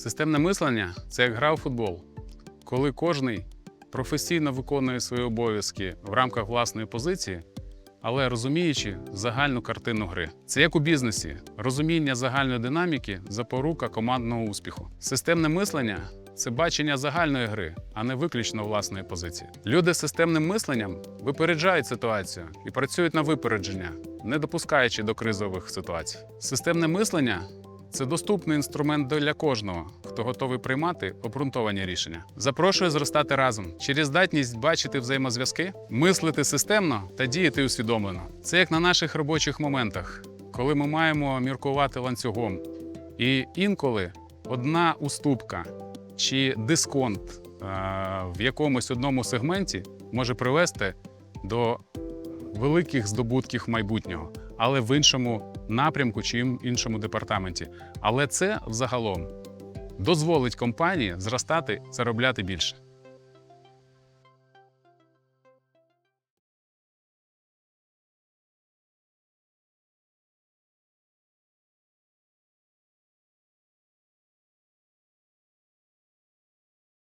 Системне мислення це як гра у футбол, коли кожний професійно виконує свої обов'язки в рамках власної позиції, але розуміючи загальну картину гри. Це як у бізнесі, розуміння загальної динаміки запорука командного успіху. Системне мислення це бачення загальної гри, а не виключно власної позиції. Люди з системним мисленням випереджають ситуацію і працюють на випередження, не допускаючи до кризових ситуацій. Системне мислення це доступний інструмент для кожного, хто готовий приймати обґрунтовані рішення. Запрошую зростати разом через здатність бачити взаємозв'язки, мислити системно та діяти усвідомлено. Це як на наших робочих моментах, коли ми маємо міркувати ланцюгом. І інколи одна уступка чи дисконт е, в якомусь одному сегменті може привести до великих здобутків майбутнього, але в іншому напрямку чи іншому департаменті. Але це взагалом дозволить компанії зростати, заробляти більше.